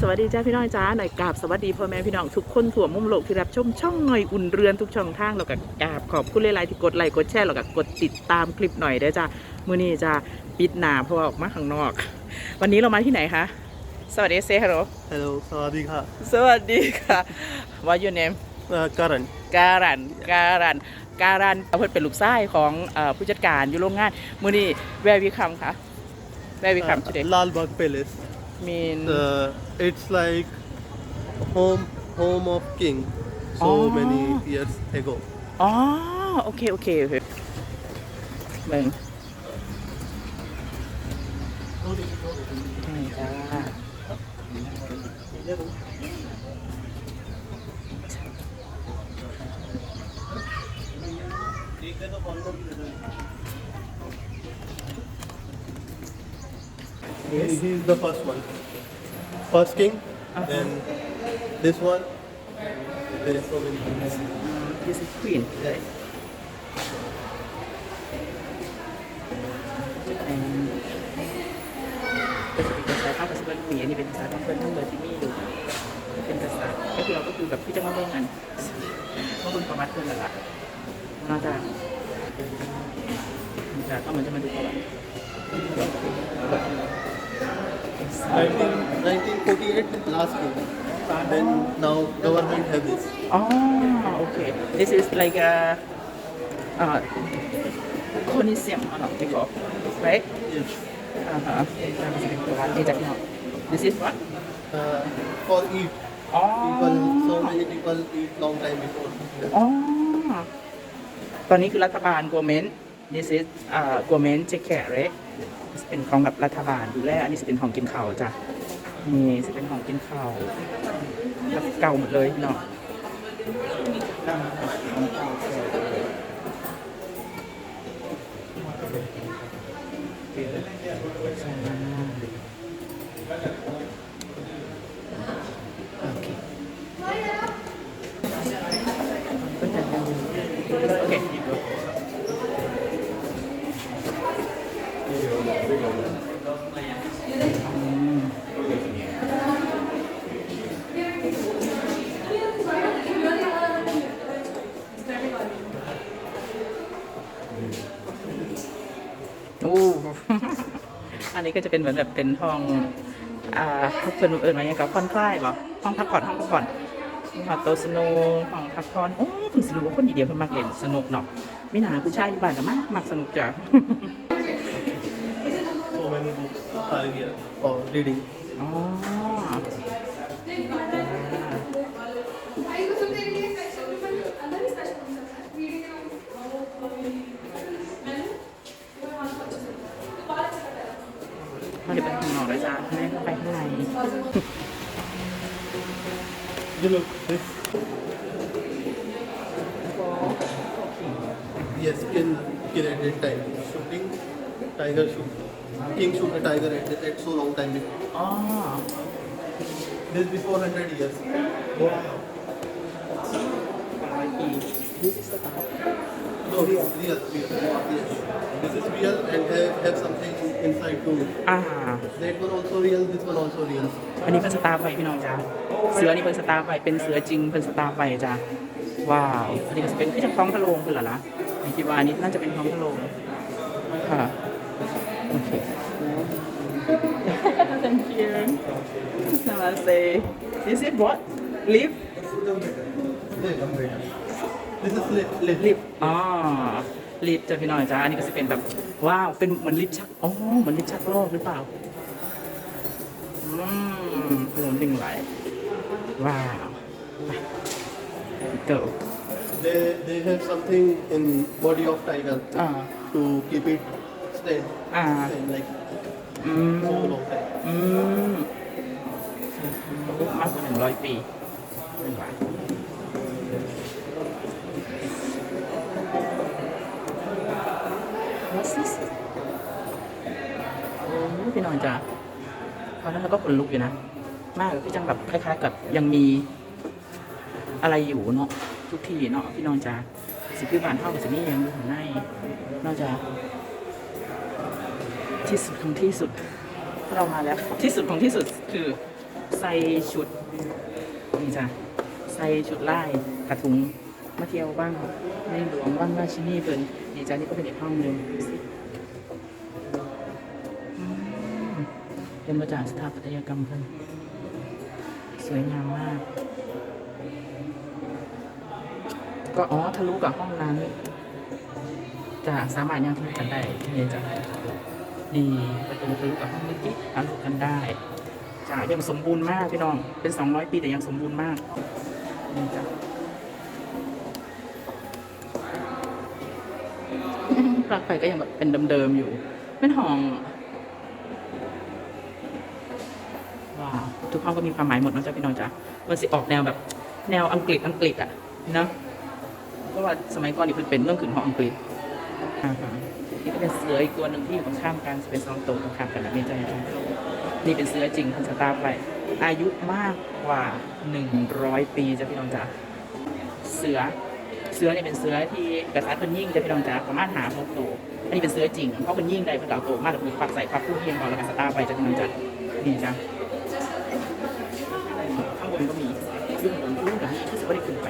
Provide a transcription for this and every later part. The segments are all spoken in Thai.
สวัสดีจ้าพี่น้องจ้าหน่อยกราบสวัสดีพ่อแม่พี่น้องทุกคนทั่วมุมโลกที่รับชมช่องหน่อยอุ่นเรือนทุกช่องทางแล้วก็กราบขอบคุณหลายๆที่กดไลค์กดแชร์แล้วก็กดติดตามคลิปหน่อยเด้อจ้ามื้อนี้จะปิดหนาเพราะว่าออกมาข้างนอก วันนี้เรามาที่ไหนคะสวัสดีเซฮัลโหล Hello, Sawadika. สวัสดีค่ะ What your name Uh, Karan. การันการันการันเพิ่นเป็นลูกชายของเอ่อผู้จัดการอยู่โรงงานมื้อนี้ where we come คะ where we come Uh, today Lal Bagh Palace. Mean Uh, it's like home home of king so Oh. many years ago. อ๋อโอเคโอเคโอเคเบิ่ง นี่จ้า He, he's the first one. First king, Uh-huh. then this one. There is so many kings. this is queen right and ก็จะเป็นภาษาข้าวภาษาเมีอันนี้เป็นภาษาของเพื่อนทั้งเลยที่มีอยู่เป็นภาษาก็คือเราก็คือแบบที่จะมาเบิ่งกันมาเบิ่งประวัติเพื่อนนั่นแหละน่าจะจะก็เหมือนจะมาดูประวัติ 19, 1948, last king. Then now government have this. Oh, okay. This is like a uh, Coliseum or not before, right? Yes. Uh-huh. This is what? Uh, for eat. People, Oh. so many people eat long time before. อ๋อตอนนี้คือรัฐบาล government this is อ่า government take care right เป็นของแบบรัฐบาลดูแลอันนี้จะเป็นของกินข่าวจ้ะนี่จะเป็นของกินข่าวแบบเก่าหมดเลยเนาะเก่าโอเค โอเค โอ้ อันนี้ ก็จะเป็นเหมือนแบบเป็นห้องอ่าเป็นเอิญมาอย่างกับผ่อนคลายเหรอห้องพักผ่อนห้องพักผ่อนห้องโตะสนุกห้องพักผ่อนโอ้ถึงสนุกว่าคนดีเดียวเพิ่นมักเล่นสนุกเนาะไม่หนาผู้ชายอยู่บ้านก็มากมักสนุกจ้ะ So many books are here for reading. อ๋อ you look this. Yes, kill kill at that time. Shooting tiger shoot. King shoot a tiger at that at so long time before. Ah. This before hundred years. Wow. This is the No, real, real, real. Yes. This is real and have, have something inside too. อ่า That one also real, this one also real. อันนี้เป็นสตาร์ไฟพี่น้องจ้าเสือนี่เป็นสตาร์ไฟเป็นเสือจริงเป็นสตาร์ไฟจ้าว้าวอันนี้ก็จะเป็นที่จะท้องพะโลงคือเหรอล่ะผมคิดว่าอันนี้น่าจะเป็นท้องพะโลงค่ะโอเค Thank you Namaste This is what lift This is lift, lift. ลิฟต์อ๋อ ลิฟต์จ้ะพี่น้อยจ้าอันนี้ก็จะเป็นแบบว้าวเป็นเหมือนลิฟต์ชักอ๋อเหมือนลิฟต์ชักโลกหรือเปล่าอืมลมดึงไหลว้าวไปเติบ They, they have something in body of tiger อ่า to keep it stand, อ่า stand like อืม so long time. อืมมากกว่าหนึ่งร้อยปีไม่ไหว What's this โอ้พี่น้องจ้าตอนนั้นเราก็ขนลุกอยู่นะ มากพี่จังแบบคล้าย ๆ กับยังมีอะไรอยู่เนาะทุกที่เนาะพี่น้องจ้าสิพี่บ้านเท่ากับสินี่ยังอยู่ข้างในนอกจากที่สุดของที่สุดเรามาแล้วที่สุดของที่สุดคือใส่ชุดนี่จ้ะใส่ชุดไล่กระถุงมาเที่ยวบ้างในหลวงบ้างราชินีเพิ่นนี่จ้ะนี่ก็เป็นอีกห้องหนึ่ง เป็นมาจากสถาปัตยกรรมเพิ่นสวยงามมาก ก็อ๋อทะลุกับห้องนั้น จะสามารถยังทะลุกันได้นี่จะดีประตูทะลุกับห้องเมื่อกี้ทะลุกันได้จ้ะยังสมบูรณ์มากพี่น้อง เป็น200ปีแต่ยังสมบูรณ์มากนี่จ้ะปลั๊กไฟก็ยังแบบเป็นเดิมๆอยู่เป็นห้อง ว้าว ทุกห้องก็มีความหมายหมดเนอะจ๊ะพี่น้องจ้ะมันสิออกแนวแบบแนวอังกฤษอังกฤษอะเนอะเพราะว่าสมัยก่อนนี่เพิ่นเป็นเรื่องขืนของอังกฤษอ่าฮะนี่ก็เป็นเสืออีกตัวหนึ่งที่อยู่ตรงข้ามกันเป็นสองตัวตรงข้ามกันแบบนี้จ้ะนี่เป็นเสือจริงคุณสตาร์ไป อายุมากกว่า 100 ปีจ้ะพี่น้องจ๋าเสือเสือเนี่ยเป็นเสือที่กษัตริย์เพิ่นยิ่งจ้ะพี่น้องจ๋าประมาณหาพกตัวอันนี้เป็นเสือจริงเพราะเพิ่นยิ่งได้เพิ่นเอาตัวมากแล้วเพิ่นควักใส่ควักผู้เฮียงก่อนแล้วก็สตาร์ไปจ้ะพี่น้องจ๋านี่จ้ะ ข้างบนก็มีซึ่งผมรู้แต่ที่สุดไม่ได้ขึ้นไป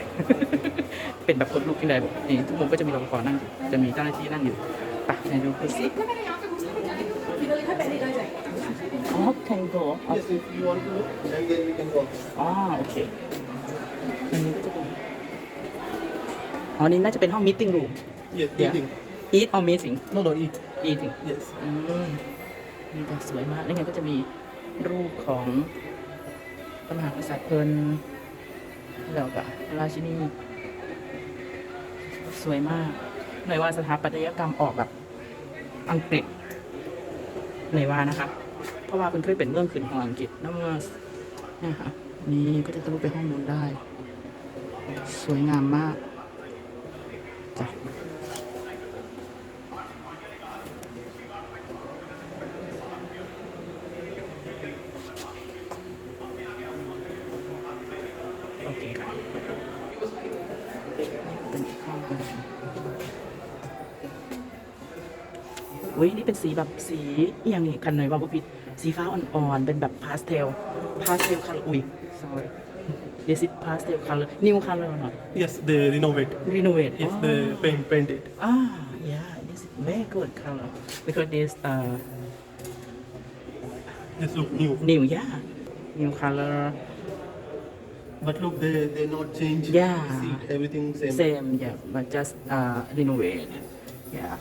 เป็นแบบคนลุกขึ้นเลยนี่ทุกมุมก็จะมีรปภนั่งอยู่จะมีเจ้าหน้าที่นั่งอยู่ไปไหนดูไปสิ อ๋อแทงโก Yes, if you want to look, then again we can go. อ๋อโอเคอันนี้ก็จะเป็นอ๋อนี่น่าจะเป็นห้องมิ e รูม Yes, Yeah. eating. eat or meeting No, no, eat. eating Yes. อืมนี่แต่สวยมาก แล้วไงก็จะมีรูปของ พระมหากษัตริย์เพลินแล้วก็ราชินีสวยมากหน่อยว่าสถาปัตยกรรมออกแบบอังกฤษหน่อยว่านะครับเพราะว่าคุณเคยเป็นเรื่องขืนของอังกฤษนั่นเมื่อเนี่ยค่ะนี่ก็จะทะลุไปห้องนู้นได้ สวยงามมากจ้ะ อุ้ยนี่เป็นสีแบบสีอหย่างนี้กันหน่อยว่าบุพิดสีฟ้าอ่อนๆเป็นแบบพาสเทลพาสเทลคัลอุ้ย sorry this is pastel color new color or not Yes, they renovate. renovate Yes, oh. they paint, paint it. ah yeah this is very good color because this uh This look new. new yeah new color But look, they they not change. Yeah. Seat, everything same. same yeah but just uh renovate yeah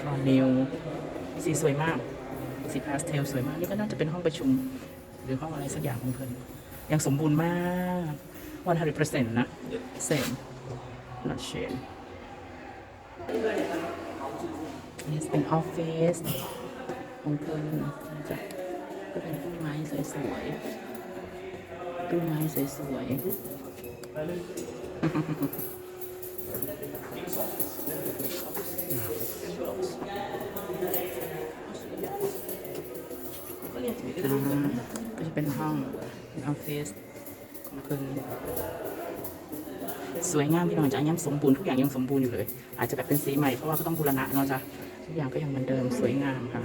from new สีสวยมาก สีพาสเทลสวยมาก นี่ก็น่าจะเป็นห้องประชุม หรือห้องอะไรสักอย่างของเพิ่นยังสมบูรณ์มาก100%นะ same not shame นี่เป็นออฟฟิศของเพิ่นนะจ๊ะก็เป็นต้นไม้สวยๆต้นไม้สวยๆ ก็จะเป็นห้องเป็นออฟฟิศของเพิ่นสวยงามพี่น้องจ้ะยังสมบูรณ์ทุกอย่างยังสมบูรณ์อยู่เลย อาจจะแบบเป็นสีใหม่เพราะว่าก็ต้องบูรณะเนาะจ้ะทุกอย่างก็ยังเหมือนเดิมสวยงามค่ะ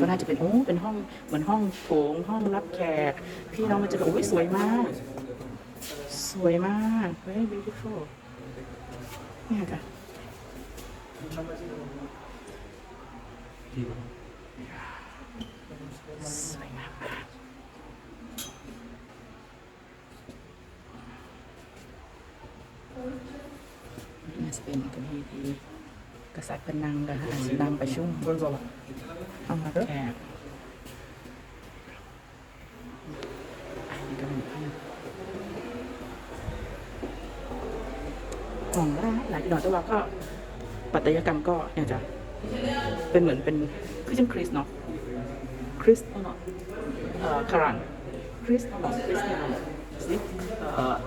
ก็น่าจะเป็นโอ้เป็นห้องเหมือนห้องโถงห้องรับแขก พี่น้องมันจะแบบโอ้ยสวยมาก สวยมาก very beautiful นี่ยค่ะสวยงามมากนี่จะเป็นกันที่ที่กษัตริย์เป็นนางกันนางประชุมห้องรับแขกอันนี้ก็เป็นห้อง ของร้าน หลายหน่อยแต่ว่าก็ปัตยกรรมก็เนี่ยจะเป็นเหมือนเป็นคริสเตียนคริสเนาะคริสเนาะเอ่อคารันคริสเนาะคริสเตียนเนาะสิ Uh,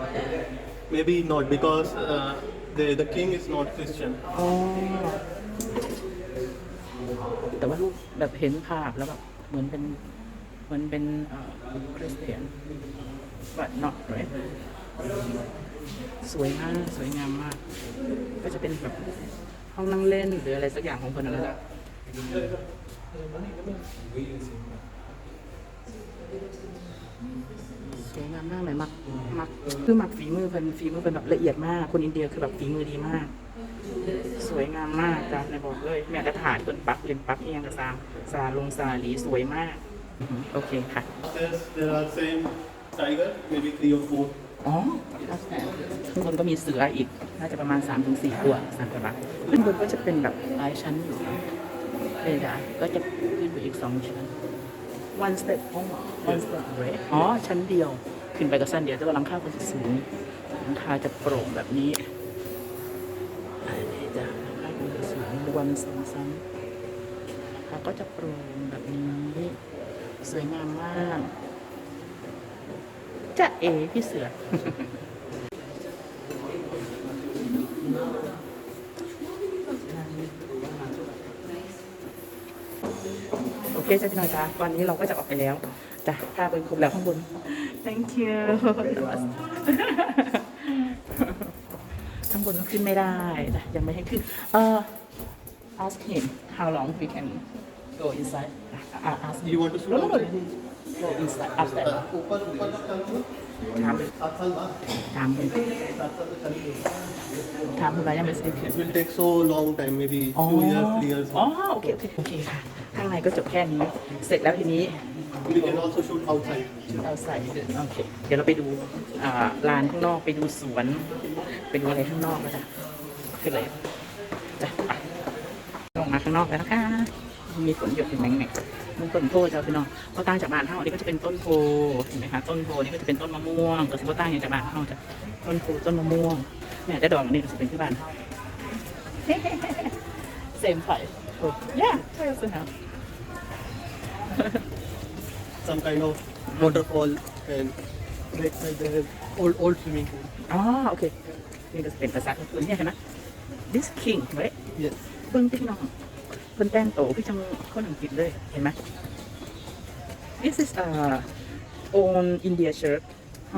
maybe not because uh, the the king is not Christian. อ๋อแต่ว่ารูปแบบเห็นภาพแล้วแบบเหมือนเป็นเหมือนเป็นเอ่อคริสเตียน but not right สวยมากสวยงามมาก ก็จะเป็นแบบห้องนั่งเล่นหรืออะไรสักอย่างของคนนั้นนะสวยงามมากเลยมักมักคือมักฝีมือเป็นฝีมือเป็นแบบละเอียดมาก คนอินเดียคือแบบฝีมือดีมาก สวยงามมากจ้ะในบอกเลย แม่กระถาดต้นปักเล็มปักเอียงกระซามซาลงซาหลีสวยมาก โอเคค่ะ there are same tiger, maybe three or four. อ๋อข้างบนก็มีเสืออีก น่าจะประมาณ3-4ถึงตัวสามกระบะขึ้นบนก็จะเป็นแบบหลายชั้นอยู่เลยนะก็จะขึ้นไปอีกสองชั้น one step ห้อง one step เรอ๋อ ชั้นเดียว ขึ้นไปก็สั้นเดียวแต่ว่าหลังคาก็จะสูงหลังคาจะโปร่งแบบนี้อันนี้จะหลังคาก็จะสูงวันสองชั้นหลังคาก็จะโปร่งแบบนี้ สวยงามมาก จะเอพี่เสือ โอเคจ้าพี่น้อยจ้าวันนี้เราก็จะออกไปแล้วจ้ะถ้าเป็นครบแล้วข้างบน thank you ข้างบนก็ขึ้นไม่ได้จ้ะยังไม่ให้ขึ้นเอ่อ ask him how long we can go inside uh, ask You want to shoot no no no อินสตาอัพแต่ถามถามคุณถามคุณว่ายังไม่เสร็จ It will take so long time maybe two years three years อ๋อโอเคโอเคโอเคค่ะ ข้างในก็จบแค่นี้ เสร็จแล้วทีนี้ We can also shoot outside เอาใส่โอเค เดี๋ยวเราไปดูอ่าร้านข้างนอกไปดูสวน ไปดูอะไรข้างนอกก็จะขึ้นเลยจ้ะไปลงมาข้างนอกแล้วค่ะ มีฝนหยดอยู่แหม่งๆมันต้นโพจ้าพี่น้องเพราะต่างจากบ้านเฮาอันนี้ก็จะเป็นต้นโพเห็นไหมคะต้นโพนี่ก็จะเป็นต้นมะม่วงก็สิบ่ต่างอย่างจากบ้านเฮาจ้ะต้นโพต้นมะม่วงแม่แต่ดอกอันนี้ก็จะเป็นที่บ้านเฮา same price oh yeah price now Some kind of waterfall and right side there is old old swimming pool. อ๋อโอเคนี่ก็จะเป็นภาษาอื่นเนี่ยเห็นไหม this king right Yes. เบิ้ง พี่น้องเพิ่นแต่งโตพี่จังคนอังกฤษเลยเห็นไหม this is uh own India shirt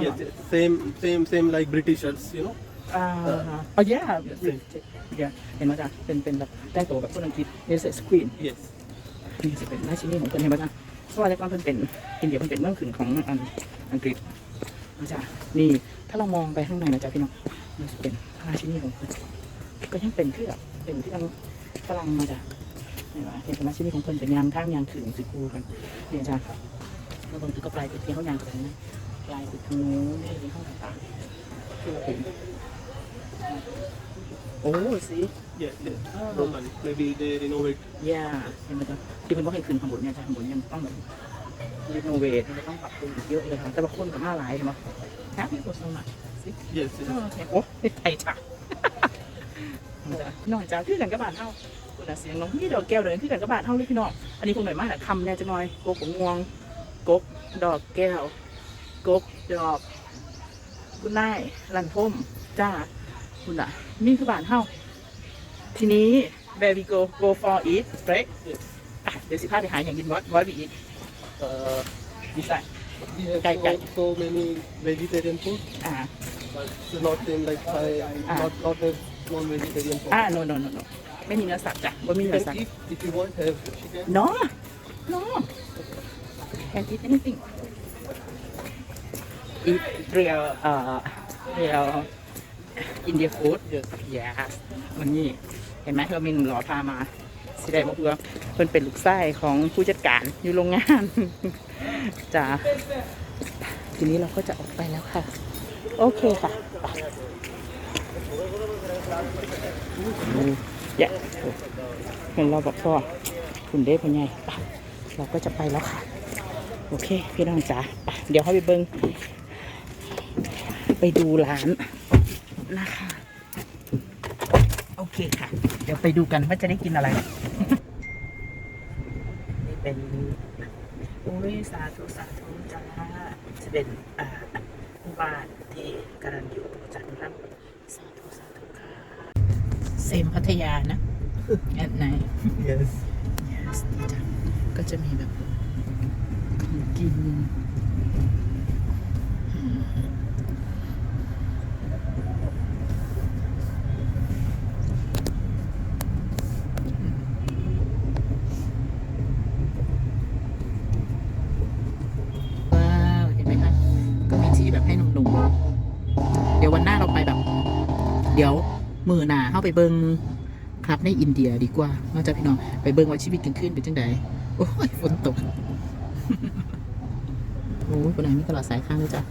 Yes. yes. Same same same like Britishers, you know. อ่าอ๋อ yeah Yes. yeah เห็นไหมจ๊ะเป็นเป็นแบบแต่งโตแบบคนอังกฤษ this is queen Yes. นี่จะเป็นราชินีของเพิ่นเห็นไหมจ๊ะเพราะว่าแต่ก่อนเพิ่นเป็นอินเดียเพิ่นเป็นเมืองขึ้นของอันอังกฤษนะจ๊ะนี่ถ้าเรามองไปข้างในนะจ๊ะพี่น้องมันจะเป็นราชินีของเพิ่นก็ยังเป็นที่แบบเป็นที่ทางฝรั่งมาจ้ะเห็ นไหมเห็นเป็นราชินีของเพิ่นเป็นยางข้างยางขึงสิคูกันเนี่ยจ้ะแล้วบางทีก็ปลายไปที่เขายางกันนะปลายไปทางนู้นที่ห้องต่างๆที่เราเห็นโอ้สิ Yes. Yes. Roman. Maybe they renovate. ย่าเห็นไหมจ๊ะที่เป็นว่าให้คืนข้างบนเนี่ยจ้ะข้างบนยังต้องแบบรีโนเวทยังต้องปรับปรุงอีกเยอะเลยค่ะแต่ว่าคนกับหน้าหลายเห็นไหมแฮปปี้กว่าสมัครสิ Yes. yes. โอเคโอ้ไทยจ้ะจ้ะน้องจ้าคือกันกับบาทเท่า คุณน่ะเสียงน้องพี่ดอกแก้วเลยคือกันกับบาทเท่าเลยพี่น้องอันนี้คงหน่อยมากแต่คำแน่จะน้อยกกงวงกกดอกแก้ว กกดอกคุณนายลันพมจ้าคุณอะนี่คือบาทเท่าทีนี้ where we go go for eat break เดี๋ยวสิพาไปหาอย่างกินวัดวัดบีอีก Uh, ดีไซน์ Thai so, Thai. so many vegetarian food, อ่า but not same like I Ah. not not have non-vegetarian food. อ่า no no no no ไม่มีเนื้อสัตว์จ้ะว่ามี You เนื้อ can สัตว์ eat if you want. Have chicken. no no can eat anything eat real เอ่อ real India food Yes. yes วันนี้เห็นไหมเรามีหนุ่มหล่อพามาสิได้บอกว่าเพิ่นเป็นลูกไส้ของผู้จัดการอยู่โรงงานจ้าทีนี้เราก็จะออกไปแล้วค่ะ โอเคค่ะเยอะเห็นเราบอกพ่อคุณเด้พ่อใหญ่ไปเราก็จะไปแล้วค่ะ โอเค พี่น้องจ๋าเดี๋ยวเขาไปเบิงไปดูร้านนะคะ โอเคค่ะ เดี๋ยวไปดูกันว่าจะได้กินอะไร นี่เป็นโอ้ยสาธุสาธุจ้าจะเป็นอ่าบ้านที่กำลังอยู่ ซมพัทยานะ at night yes yes ดีจังก็จะมีแบบของกินเดี๋ยววันหน้าเราไปแบบ เดี๋ยว มือหนาเข้าไปเบิงครับในอินเดียดีกว่าเนอกจากพี่น้องไปเบิงว่าชีวิตกลางคืนเป็นจังไดโอ้ยฝนตกโอ้ยคนไหนมีตลาดสายข้างด้วยจ้ะ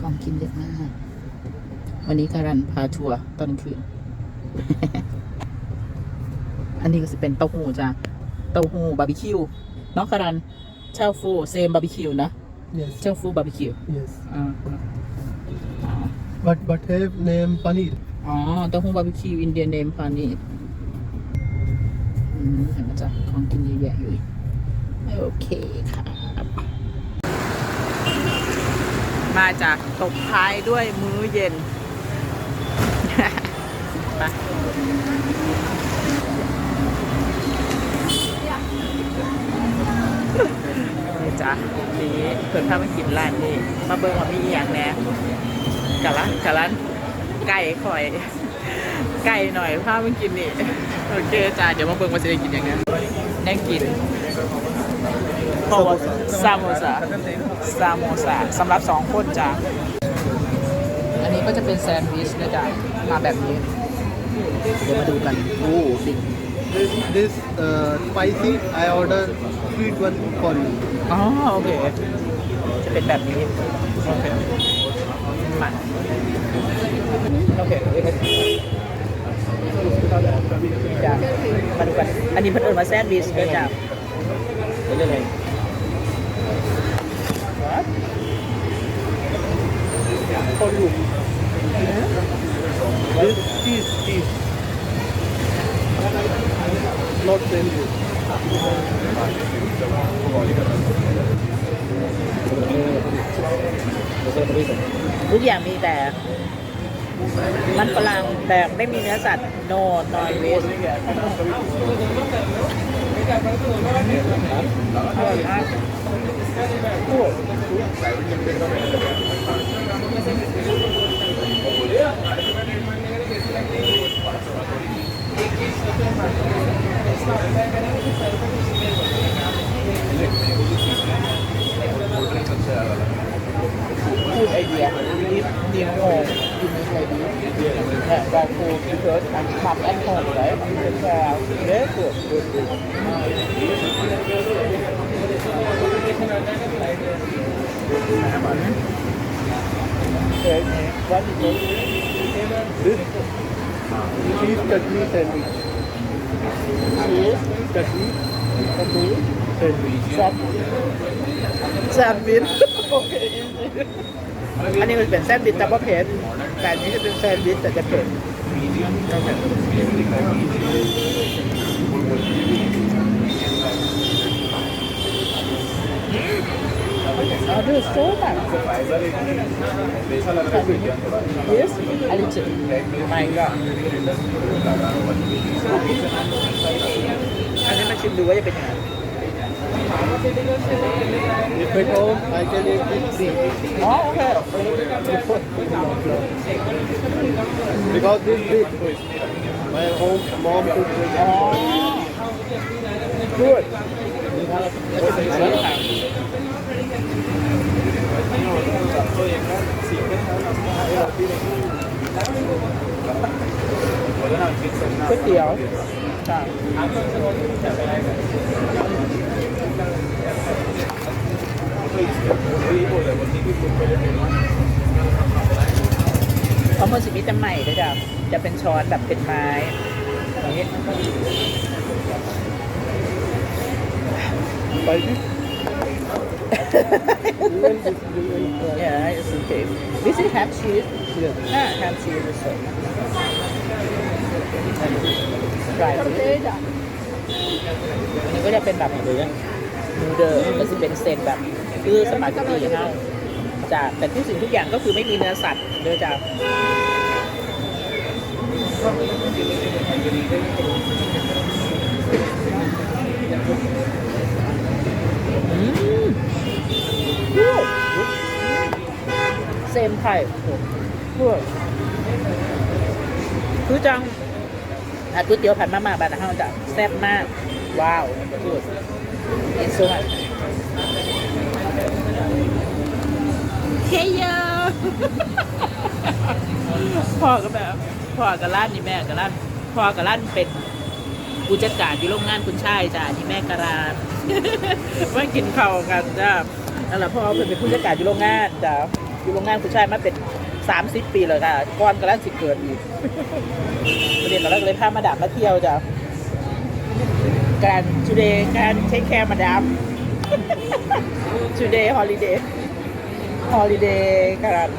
ของกินเยอะมาก วันนี้การันพาทัวร์ตอนกลางคืน อันนี้ก็จะเป็นเต้าหู้จ้ะเต้าหู้บาร์บีคิวเน้องการันเช่าฟูเซมบาร์บีคิวนะ Yes. เช่าฟูบาร์บีคิว Yes. อ่า But but have name paneer. อ๋อเต้าหู้บาร์บีคิวอินเดียเนมพานีอืมเห็นไหมจ๊ะของกินเยอะแยะอยู่โอเคครับ มาจากตบท้ายด้วยมื้อเย็นไปนี่จ้ะนี่เพิ่อนพามากินร้านนี้ มาเบิ่งว่ามีอย่างแน่กะละกะลัน ไก่ข่อย ไก่หน่อยพามากินนี่ โอเคจ้ะเดี๋ยวมาเบิ่งว่าจะได้กินอย่างไงแน่กินเพราะว่าซามโมซาซามโมซาสำหรับสองคนจ้ะอันนี้ก็จะเป็นแซนด์วิชนะจ๊ะมาแบบนี้ เดี๋ยวมาดูกันโอ้ดิ This this uh, spicy. I order sweet one for you. อ๋อโอเค จะเป็นแบบนี้โอเค มาโอเคโอเคจ้ะมาดูกันอันนี้เพิ่นเอิญมาแซนด์วิชด้วยจ้ะเรื่อยๆคนอยู่ This cheese cheese. Not sandwich. ทุกอย่างมีแต่ มันฝรั่งแต่ไม่มีเนื้อสัตว์ no non veg อร่อยมากโอ้ พูดไอเดียนิดเดียวโง่กินอะไรดีเนี่ยเราคูคิดเถอะอันทำแอนโทนเลยเป็นแค่เล็กสุด Okay, what is it? This cheese chutney sandwich. Cheese, Chutney chutney, sandwich. แซน แซนด์วิชโอเคอันนี้มันเป็นแซนด์วิชแต่ว่าเผ็ดแต่อันนี้จะเป็นแซนด์วิชแต่จะเผ็ดอ๋อดูโซ่แบบ Yes, a little. My God. อันนี้มาชิมดูว่าจะเป็นยังไง If at home, I can eat this three. อ๋อโอเค Because this big. My home mom cook อ๋อ good ก๋วยเตี๋ยวใช่ เพราะมันสิมีแต่ใหม่ด้วยจ้ะจะเป็นช้อนแบบเป็นไม้อย่างนี้ spicy. Even this, even, uh, Yeah, it's okay. This is ham cheese. yes. Ah, ham cheese is so. Right. อันนี้ก็จะเป็นแบบ นูเดิลก็จะเป็นเซนแบบคือสปาเกตตี้เฮาจ้ะแต่ทุกสิ่งทุกอย่างก็คือไม่มีเนื้อสัตว์เด้อจ้ะอืมเซมไข่เพื่อคือจังอะก๋วยเตี๋ยวผัดมาม่าบ้านเฮาจ้ะแซ่บมาก ว้าวกูด It's so much เฮียพ่อก็แบบพ่อกับร้านนี่แม่กับร้านพ่อกับร้านเป็นผู้จัดการอยู่โรงงานคุณชายจ้ะนี่แม่กราดมากินข้าวกันจ้ะนั่นแหละพ่อเพิ่นเป็นผู้จัดการอยู่โรงงานจ้ะอยู่โรงงานคุณชายมาเป็น30ปีเลยค่ะก่อนกับร้านสิเกิดอีกประเด็นเราเลยพามาดามมาเที่ยวจ้ะ การ today การ take care มาดาม today holiday holiday การ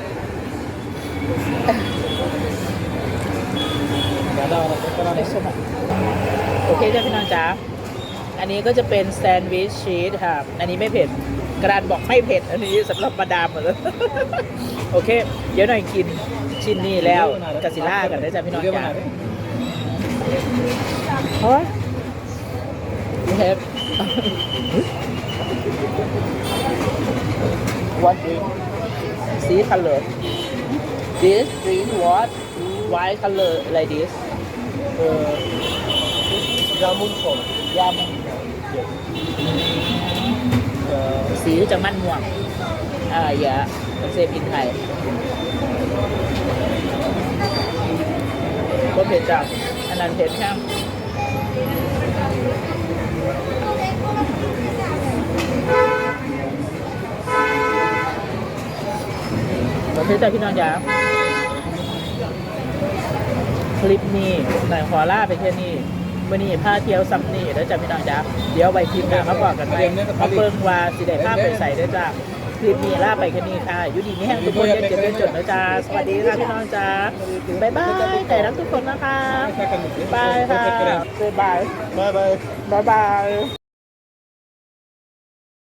โอเคจ้ะพี่น้องจ๋าอันนี้ก็จะเป็นแซนด์วิชชีสค่ะ อันนี้ไม่เผ็ด กระดานบอกไม่เผ็ด อันนี้สำหรับมาดามเหมือนกันโอเค เดี๋ยวหน่อยกินชิ้นนี้แล้วกาซิล่ากันได้จ้ะพี่น้องจ๋าเฮ้ย เฮ็ด What drink? See color. This drink what? White color like this. Uh, Jamun salt. ยำสีจะมันม่วงอ่าอย่าเซฟอินไทยก็เผ็ดจังอันนั้นเผ็ดแค่ อเคจ้ะพี่น้องจ๋าคลิปนี้หน่อยขอล่าไปแค่นี้มื่อนี้พาเที่ยวซัมนี่แล้วจ้ะพี่น้องจ๋าเดี๋ยวไปคลิปหน้ามาบอกกันไหมมาเบิ่งว่าสิได้ภาไปใส่ได้จ้ะคลิปนี้ล่าไปแค่นี้ค่ะอยู่ดีไม่แห้งทุกคนเย็นเจ็บเย็นจดนะจ๊ะสวัสดีค่ะพี่น้องจ๋าบายบายแต่รักทุกคนนะคะบายค่ะบายบายบายบาย